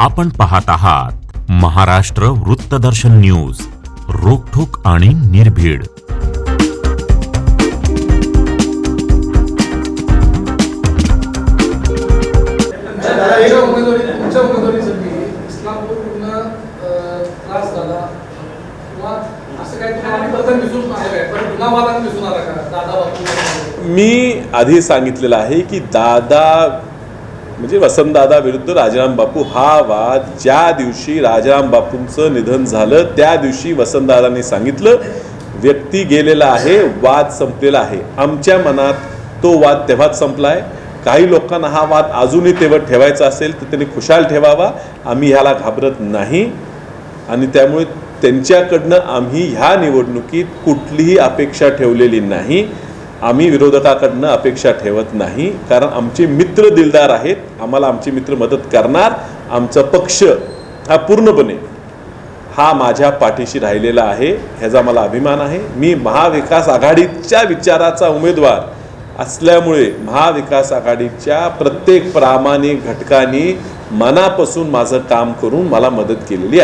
आपण पाहत आहात महाराष्ट्र वृत्तदर्शन न्यूज रोखोक आणि निर्भीड. तुमच्या उमेदवारी तुमच्या उमेदवारीसाठी त्रास झाला किंवा असं काही तुम्हाला प्रथम दिसून आलं काय पण पुन्हा दिसून आला का दादा बापू मी आधी सांगितलेलं आहे की दादा म्हणजे वसंतदादा विरुद्ध राजाराम बापू हा वाद ज्या दिवशी राजाराम बापूंचं निधन झालं त्या दिवशी वसंतदादांनी सांगितलं व्यक्ती गेलेला आहे वाद संपलेला आहे. आमच्या मनात तो वाद तेव्हाच संपला आहे काही लोकांना हा वाद अजूनही तेव्हा ठेवायचा असेल तर त्यांनी खुशाल ठेवावा. आम्ही ह्याला घाबरत नाही. आणि त्यामुळे त्यांच्याकडनं आम्ही ह्या निवडणुकीत कुठलीही अपेक्षा ठेवलेली नाही. आम्ही विरोधकाकडनं अपेक्षा ठेवत नाही कारण आमचे मित्र दिलदार आहेत आम्हाला आमचे मित्र मदत करणार आमचा पक्ष हा पूर्णपणे हा माझ्या पाठीशी राहिलेला आहे ह्याचा मला अभिमान आहे. मी महाविकास आघाडीच्या विचाराचा उमेदवार असल्यामुळे महाविकास आघाडीच्या प्रत्येक प्रामाणिक घटकांनी मनापासून माझं काम करून मला मदत केलेली आहे